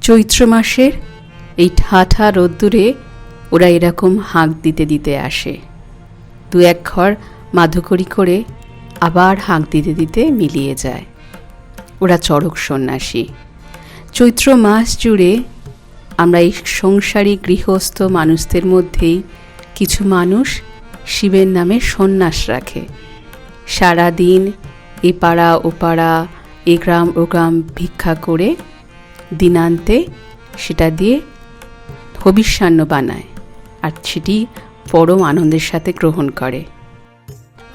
চৈত্র মাসের এই ঠাঠা রোদ্দুরে ওরা এরকম হাঁক দিতে দিতে আসে। দু এক ঘর মাধুকরি করে আবার হাঁক দিতে দিতে মিলিয়ে যায়। ওরা চড়ক সন্ন্যাসী। চৈত্র মাস জুড়ে আমরা এই সংসারী গৃহস্থ মানুষদের মধ্যেই কিছু মানুষ শিবের নামে সন্ন্যাস রাখে। সারা দিন এ পাড়া ও পাড়া এ গ্রাম ও গ্রাম ভিক্ষা করে দিনান্তে সেটা দিয়ে হবিষ্যান্ন বানায় আর সেটি পরম আনন্দের সাথে গ্রহণ করে।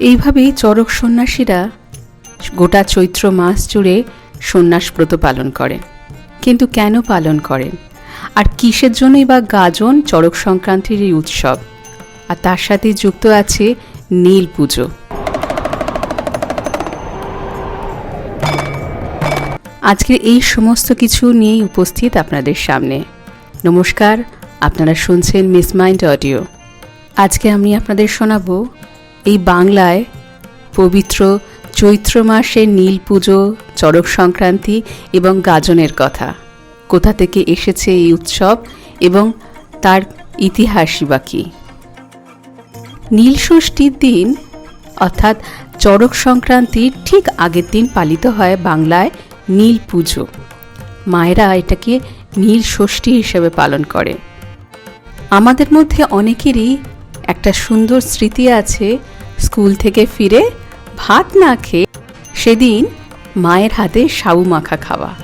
এইভাবেই চরক সন্ন্যাসীরা গোটা চৈত্র মাস জুড়ে সন্ন্যাস ব্রত পালন করেন কিন্তু কেন পালন করেন আর কিসের জন্যই বা গাজন চড়ক সংক্রান্তির এই উৎসব? আর তার সাথে যুক্ত আছে নীল পুজো। আজকের এই সমস্ত কিছু নিয়েই উপস্থিত আপনাদের সামনে। নমস্কার, আপনারা শুনছেন মিস মাইন্ড অডিও আজকে আমি আপনাদের শোনাবো এই বাংলায় পবিত্র চৈত্র মাসে নীল পুজো, চড়ক সংক্রান্তি এবং গাজনের কথা। কোথা থেকে এসেছে এই উৎসব এবং তার ইতিহাসই বা কী? নীল ষষ্ঠীর দিন অর্থাৎ চড়ক সংক্রান্তির ঠিক আগের দিন পালিত হয় বাংলায় নীল পুজো। মায়েরা এটাকে নীল ষষ্ঠী হিসেবে পালন করে। আমাদের মধ্যে অনেকেরই একটা সুন্দর স্মৃতি আছে, স্কুল থেকে ফিরে ভাত না খেয়ে সেদিন মায়ের হাতে সাবু মাখা খাওয়া।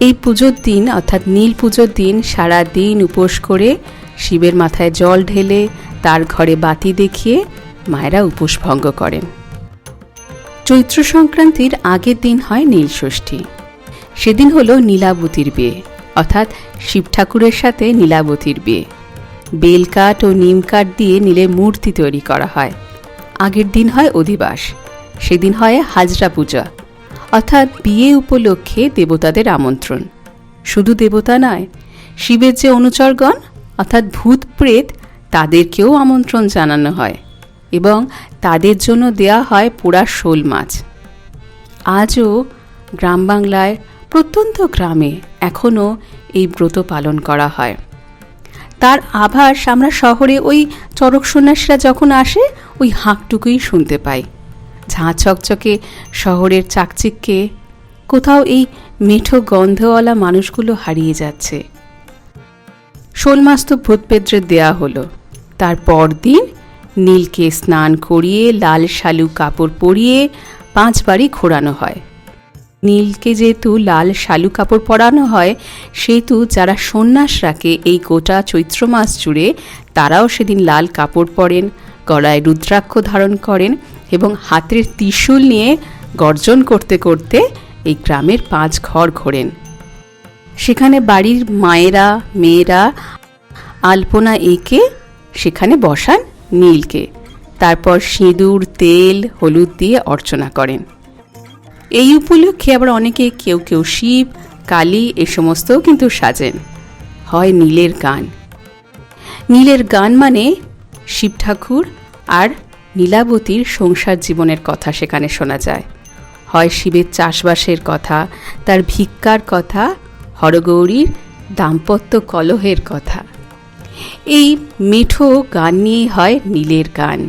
এই পুজোর দিন, অর্থাৎ নীল পুজোর দিন, সারা দিন উপোস করে শিবের মাথায় জল ঢেলে তার ঘরে বাতি দেখিয়ে মায়েরা উপোস ভঙ্গ করেন। চৈত্র সংক্রান্তির আগের দিন হয় নীল ষষ্ঠী। সেদিন হলো নীলাবতীর বিয়ে, অর্থাৎ শিব ঠাকুরের সাথে নীলাবতীর বিয়ে। বেলকাঠ ও নিম কাঠ দিয়ে নীলের মূর্তি তৈরি করা হয়। আগের দিন হয় অধিবাস, সেদিন হয় হাজরা পূজা, অর্থাৎ বিয়ে উপলক্ষে দেবতাদের আমন্ত্রণ। শুধু দেবতা নয়, শিবের যে অনুচরগণ, অর্থাৎ ভূত প্রেত, তাদেরকেও আমন্ত্রণ জানানো হয়। এবং তাদের জন্য দেয়া হয় পোড়া শোল মাছ। আজও গ্রাম বাংলায় প্রত্যন্ত গ্রামে এখনও এই ব্রত পালন করা হয়। তার আভাস আমরা শহরে ওই চরক সন্ন্যাসীরা যখন আসে, ওই হাঁকটুকুই শুনতে পাই। ঝাঁ চকচকে শহরের চাকচিককে কোথাও এই মেঠো গন্ধওয়ালা মানুষগুলো হারিয়ে যাচ্ছে। শোল মাছ তো ভূতপেদ্রে দেয়া হলো। তার পরদিন নীলকে স্নান করিয়ে লাল শালু কাপড় পরিয়ে পাঁচবারই ঘোরানো হয়। নীলকে যেহেতু লাল শালু কাপড় পরানো হয়, সেহেতু যারা সন্ন্যাস রাখে এই গোটা চৈত্র মাস জুড়ে, তারাও সেদিন লাল কাপড় পরেন, গলায় রুদ্রাক্ষ ধারণ করেন এবং হাতের ত্রিশূল নিয়ে গর্জন করতে করতে এই গ্রামের পাঁচ ঘর ঘোরেন। সেখানে বাড়ির মায়েরা, মেয়েরা আলপনা এঁকে সেখানে বসান। নীলকে। তারপর সিঁদুর, তেল, হলুদ দিয়ে অর্চনা করেন। এই উপলক্ষে আবার অনেকে কেউ কেউ শিব, কালী এ সমস্তও কিন্তু সাজেন। হয় নীলের গান। নীলের গান মানে শিব ঠাকুর আর নীলাবতীর সংসার জীবনের কথা সেখানে শোনা যায়। হয় শিবের চাষবাসের কথা, তার ভিক্ষার কথা, হরগৌরীর দাম্পত্য কলহের কথা। এই মিঠো গান নিয়ে হয় নীলের গান।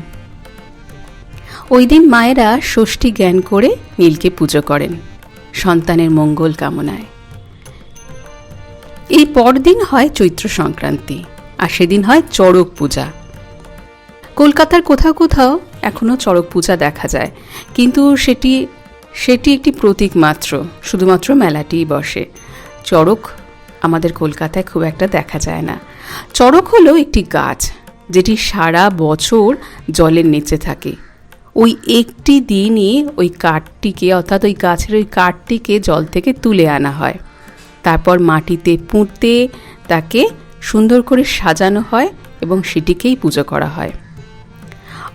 ওই দিন মায়েরা ষষ্ঠী জ্ঞান করে নীলকে পুজো করেন, সন্তানের মঙ্গল কামনায়। এই পরদিন হয় চৈত্র সংক্রান্তি, আর সেদিন হয় চড়ক পূজা। কলকাতার কোথাও কোথাও এখনও চড়ক পূজা দেখা যায়, কিন্তু সেটি সেটি একটি প্রতীক মাত্র, শুধুমাত্র মেলাটিই বসে। চড়ক আমাদের কলকাতায় খুব একটা দেখা যায় না। চড়ক হলো একটি গাছ, যেটি সারা বছর জলের নিচে থাকে। ওই একটি দিনই ওই কাঠটিকে, অর্থাৎ ওই গাছের ওই কাঠটিকে জল থেকে তুলে আনা হয়। তারপর মাটিতে পুঁতে তাকে সুন্দর করে সাজানো হয় এবং সেটিকেই পুজো করা হয়।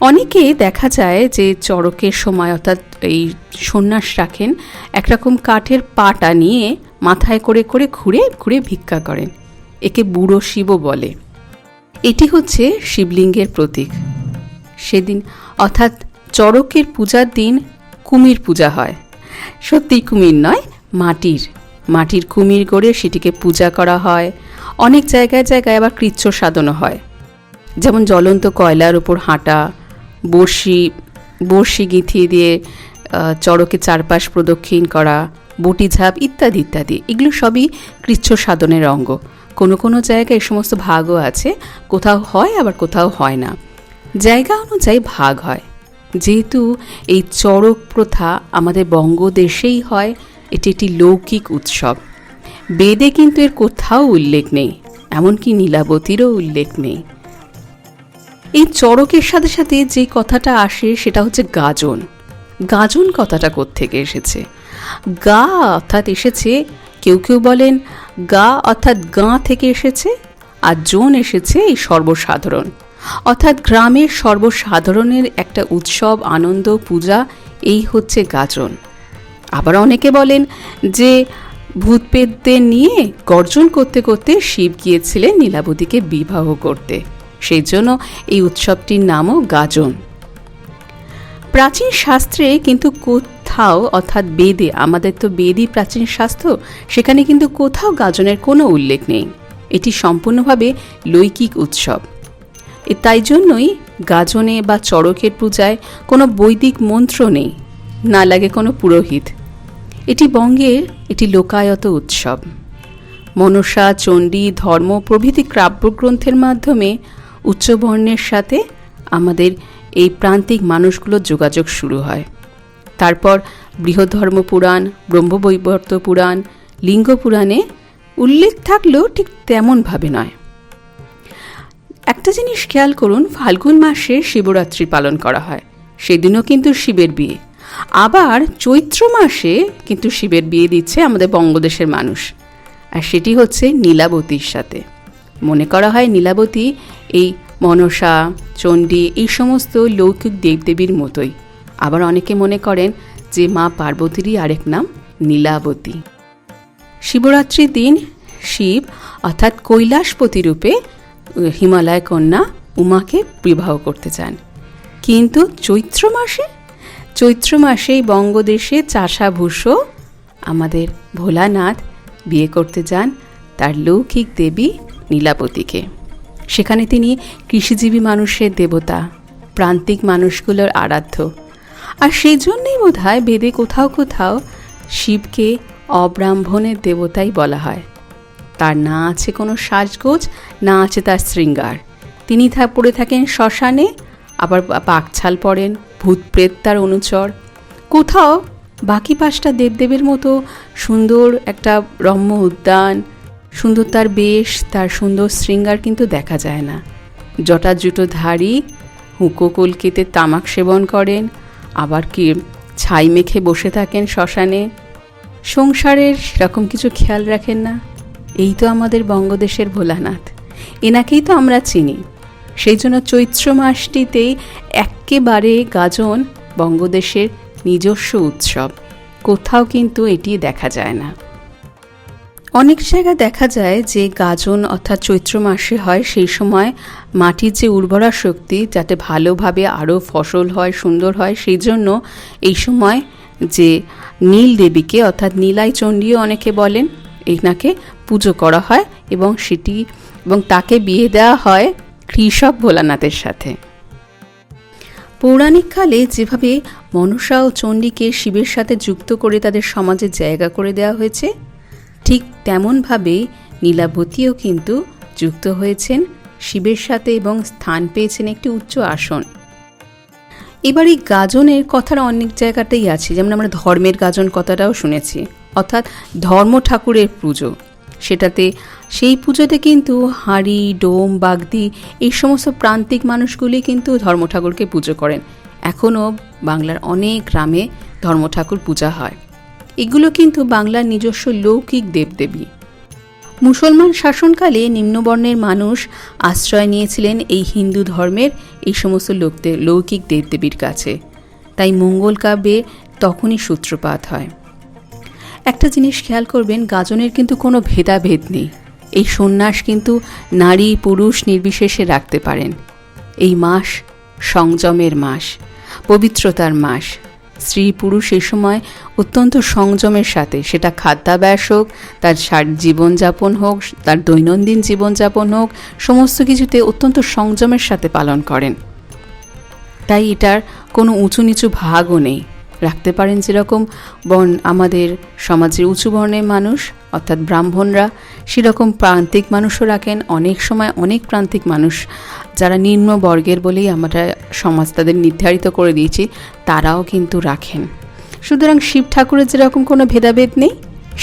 অনেকে দেখা যায় যে চড়কের সময়, অর্থাৎ এই সন্ন্যাস রাখেন, একরকম কাঠের পাটা নিয়ে মাথায় করে করে ঘুরে ঘুরে ভিক্ষা করেন একে বুড়ো শিব বলে। এটি হচ্ছে শিবলিঙ্গের প্রতীক। সেদিন অর্থাৎ চড়কের পূজার দিন কুমির পূজা হয়। সত্যি কুমির নয়, মাটির। মাটির কুমির গড়ে সেটিকে পূজা করা হয়। অনেক জায়গায় জায়গায় আবার কৃচ্ছ সাধনও হয়। যেমন জ্বলন্ত কয়লার উপর হাঁটা, বড়শি বড়শি গিথিয়ে দিয়ে চড়কে চারপাশ প্রদক্ষিণ করা বটি ঝাঁপ ইত্যাদি ইত্যাদি। এগুলো সবই কৃচ্ছ সাধনের অঙ্গ। কোনো কোনো জায়গায় এই সমস্ত ভাগও আছে, কোথাও হয় আবার কোথাও হয় না। জায়গা অনুযায়ী ভাগ হয়। যেহেতু এই চড়ক প্রথা আমাদের বঙ্গদেশেই হয়, এটি একটি লৌকিক উৎসব। বেদে কিন্তু এর কোথাও উল্লেখ নেই, এমনকি নীলাবতীরও উল্লেখ নেই। এই চড়কের সাথে সাথে যে কথাটা আসে সেটা হচ্ছে গাজন। গাজন কথাটা কোত্থেকে এসেছে? গা অর্থাৎ এসেছে, কেউ কেউ বলেন গা অর্থাৎ গাঁ থেকে এসেছে আর জোন এসেছে এই সর্বসাধারণ। অর্থাৎ গ্রামের সর্বসাধারণের একটা উৎসব, আনন্দ, পূজা, এই হচ্ছে গাজন আবার অনেকে বলেন যে ভূতপেতদের নিয়ে গর্জন করতে করতে শিব গিয়েছিলেন নীলাবতীকে বিবাহ করতে। সেই জন্য এই উৎসবটির নামও গাজন প্রাচীন শাস্ত্রে কিন্তু কোথাও, অর্থাৎ বেদে, আমাদের তো বেদই প্রাচীন শাস্ত্র, সেখানে কিন্তু কোথাও গাজনের কোনো উল্লেখ নেই। এটি সম্পূর্ণভাবে লৈকিক উৎসব। তাই জন্যই গাজনে বা চড়কের পূজায় কোনো বৈদিক মন্ত্র নেই, না লাগে কোনো পুরোহিত। এটি বঙ্গের এটি লোকায়ত উৎসব। মনসা, চণ্ডী, ধর্ম প্রভৃতি কাব্যগ্রন্থের মাধ্যমে উচ্চবর্ণের সাথে আমাদের এই প্রান্তিক মানুষগুলোর যোগাযোগ শুরু হয়। তারপর বৃহধর্ম পুরাণ, ব্রহ্মবৈবর্ত পুরাণ, লিঙ্গ পুরাণে উল্লেখ থাকলেও ঠিক তেমনভাবে নয়। একটা জিনিস খেয়াল করুন, ফাল্গুন মাসে শিবরাত্রি পালন করা হয়। সেদিনও কিন্তু শিবের বিয়ে। আবার চৈত্র মাসে কিন্তু শিবের বিয়ে দিচ্ছে আমাদের বঙ্গদেশের মানুষ। আর সেটি হচ্ছে নীলাবতীর সাথে। মনে করা হয় নীলাবতী এই মনসা, চণ্ডী এই সমস্ত লৌকিক দেবদেবীর মতোই। আবার অনেকে মনে করেন যে মা পার্বতীরই আরেক নাম নীলাবতী। শিবরাত্রির দিন শিব অর্থাৎ কৈলাসপতি রূপে হিমালয় কন্যা উমাকে বিবাহ করতে চান। কিন্তু চৈত্র মাসে, চৈত্র মাসেই বঙ্গদেশে চাষাভূষ আমাদের ভোলানাথ বিয়ে করতে যান তার লৌকিক দেবী নীলাপতিকে সেখানে তিনি কৃষিজীবী মানুষের দেবতা, প্রান্তিক মানুষগুলোর আরাধ্য। আর সেই জন্যই বোধ হয় বেদে কোথাও কোথাও শিবকে অব্রাহ্মণের দেবতাই বলা হয়। তার না আছে কোনো সাজগোজ, না আছে তার শৃঙ্গার। তিনি থা পড়ে থাকেন শ্মশানে, আবার পাকছাল পড়েন, ভূতপ্রেত তার অনুচর। কোথাও বাকি পাঁচটা দেবদেবের মতো সুন্দর একটা রম্য উদ্যান সুন্দর তার বেশ, তার সুন্দর শৃঙ্গার কিন্তু দেখা যায় না। জটা জুটো ধারী হুঁকো কলকেতে তামাক সেবন করেন, আবার কি ছাই মেখে বসে থাকেন শ্মশানে। সংসারের সেরকম কিছু খেয়াল রাখেন না। এই তো আমাদের বঙ্গদেশের ভোলানাথ। এনাকেই তো আমরা চিনি। সেই জন্য চৈত্র মাসটিতেই একেবারে গাজন বঙ্গদেশের নিজস্ব উৎসব। কোথাও কিন্তু এটি দেখা যায় না। অনেক জায়গায় দেখা যায় যে গাজন অর্থাৎ চৈত্র মাসে হয়, সেই সময় মাটির যে উর্বরা শক্তি যাতে ভালোভাবে আরও ফসল হয়, সুন্দর হয়, সেই জন্য এই সময় যে নীল দেবীকে অর্থাৎ নীলাই চণ্ডীও অনেকে বলেন, এনাকে পুজো করা হয় এবং সেটি, এবং তাকে বিয়ে দেওয়া হয় কৃষক ভোলানাথের সাথে। পৌরাণিক কালে যেভাবে মনসা ও চণ্ডীকে শিবের সাথে যুক্ত করে তাদের সমাজে জায়গা করে দেওয়া হয়েছে ঠিক তেমনভাবেই নীলাবতীও কিন্তু যুক্ত হয়েছেন, শিবের সাথে এবং স্থান পেয়েছেন একটি উচ্চ আসন। এবার এই গাজনের কথাটা অনেক জায়গাতেই আছে, যেমন আমরা ধর্মের গাজন কথাটাও শুনেছি, অর্থাৎ ধর্ম ঠাকুরের পুজো, সেটাতে সেই পুজোতে কিন্তু হাঁড়ি, ডোম, বাগদি এই সমস্ত প্রান্তিক মানুষগুলি কিন্তু ধর্ম ঠাকুরকে পুজো করেন। এখনও বাংলার অনেক গ্রামে ধর্ম ঠাকুর পূজা হয়। এগুলো কিন্তু বাংলার নিজস্ব লৌকিক দেবদেবী। মুসলমান শাসনকালে নিম্নবর্ণের মানুষ আশ্রয় নিয়েছিলেন এই হিন্দু ধর্মের এই সমস্ত লোকদের, লৌকিক দেবদেবীর কাছে। তাই মঙ্গল কাব্যে তখনই সূত্রপাত হয়। একটা জিনিস খেয়াল করবেন, গাজনের কিন্তু কোনো ভেদাভেদ নেই। এই সন্ন্যাস কিন্তু নারী, পুরুষ নির্বিশেষে রাখতে পারেন। এই মাস সংযমের মাস, পবিত্রতার মাস। স্ত্রী পুরুষ এ সময় অত্যন্ত সংযমের সাথে। সেটা খাদ্যাভ্যাস হোক, তার সার জীবনযাপন হোক, তার দৈনন্দিন জীবনযাপন হোক, সমস্ত কিছুতে অত্যন্ত সংযমের সাথে পালন করেন। তাই এটার কোনো উঁচু নিচু ভাগও নেই। রাখতে পারেন যেরকম বন আমাদের সমাজের উঁচু বর্ণের মানুষ, অর্থাৎ ব্রাহ্মণরা সেরকম প্রান্তিক মানুষও রাখেন। অনেক সময় অনেক প্রান্তিক মানুষ যারা নিম্ন বর্গের বলেই আমরা সমাজ তাদের নির্ধারিত করে দিয়েছি, তারাও কিন্তু রাখেন। সুতরাং শিব ঠাকুরের যেরকম কোনো ভেদাভেদ নেই,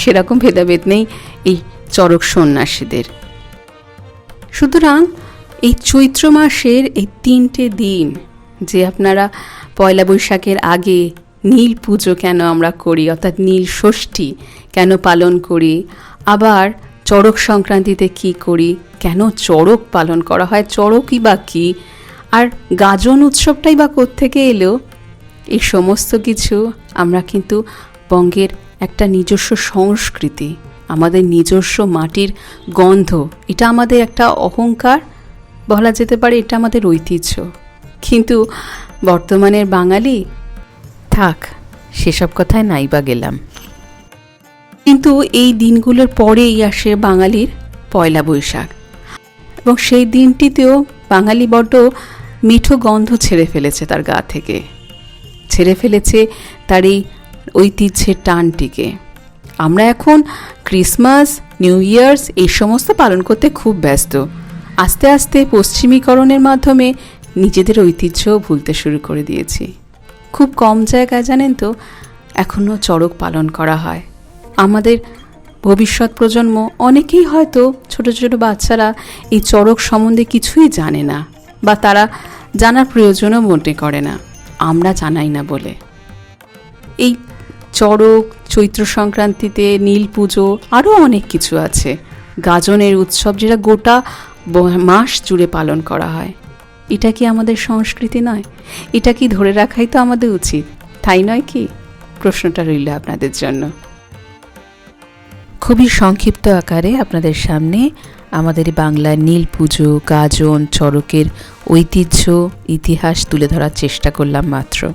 সেরকম ভেদাভেদ নেই এই চরক সন্ন্যাসীদের। সুতরাং এই চৈত্র মাসের এই তিনটে দিন যে আপনারা পয়লা বৈশাখের আগে নীল পুজো কেন আমরা করি, অর্থাৎ নীল ষষ্ঠী কেন পালন করি? আবার চড়ক সংক্রান্তিতে কি করি? কেন চড়ক পালন করা হয়? চড়কই বা কী? আর গাজন উৎসবটাই বা কোত্থেকে এলো? এই সমস্ত কিছু আমরা কিন্তু বঙ্গের একটা নিজস্ব সংস্কৃতি, আমাদের নিজস্ব মাটির গন্ধ, এটা আমাদের একটা অহংকার, বলা যেতে পারে এটা আমাদের ঐতিহ্য। কিন্তু বর্তমানের বাঙালি থাক, সেসব কথায় নাই বা গেলাম। কিন্তু এই দিনগুলোর পরেই আসে বাঙালির পয়লা বৈশাখ। এবং সেই দিনটিতেও বাঙালি বড্ড মিঠো গন্ধ ছেড়ে ফেলেছে তার গা থেকে। ছেড়ে ফেলেছে তার এই ঐতিহ্যের টানটিকে। আমরা এখন ক্রিসমাস, নিউ ইয়ার্স এই সমস্ত পালন করতে খুব ব্যস্ত। আস্তে আস্তে পশ্চিমীকরণের মাধ্যমে নিজেদের ঐতিহ্যও ভুলতে শুরু করে দিয়েছি। খুব কম জায়গায় জানেন তো এখনও চড়ক পালন করা হয়। আমাদের ভবিষ্যৎ প্রজন্ম অনেকেই হয়তো ছোট ছোট বাচ্চারা এই চড়ক সম্বন্ধে কিছুই জানে না বা তারা জানার প্রয়োজনও মনে করে না। আমরা জানাই না বলে। এই চড়ক, চৈত্র সংক্রান্তিতে নীল পুজো আরও অনেক কিছু আছে। গাজনের উৎসব যেটা গোটা মাস জুড়ে পালন করা হয়। এটা কি আমাদের সংস্কৃতি নয়? এটা কি ধরে রাখাই তো আমাদের উচিত? তাই নয় কি? প্রশ্নটা রইল আপনাদের জন্য। খুবই সংক্ষিপ্ত আকারে আপনাদের সামনে আমাদের বাংলার নীল পুজো, গাজন চড়কের ঐতিহ্য, ইতিহাস তুলে ধরার চেষ্টা করলাম মাত্র।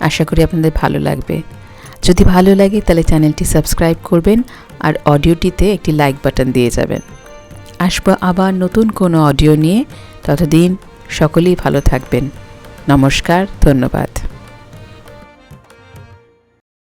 আশা করি আপনাদের ভালো লাগবে। যদি ভালো লাগে তাহলে চ্যানেলটি সাবস্ক্রাইব করবেন আর অডিওটিতে একটি লাইক বাটন দিয়ে যাবেন। আসব আবার নতুন কোনো অডিও নিয়ে। ততদিন সকলেই ভালো থাকবেন। নমস্কার ধন্যবাদ।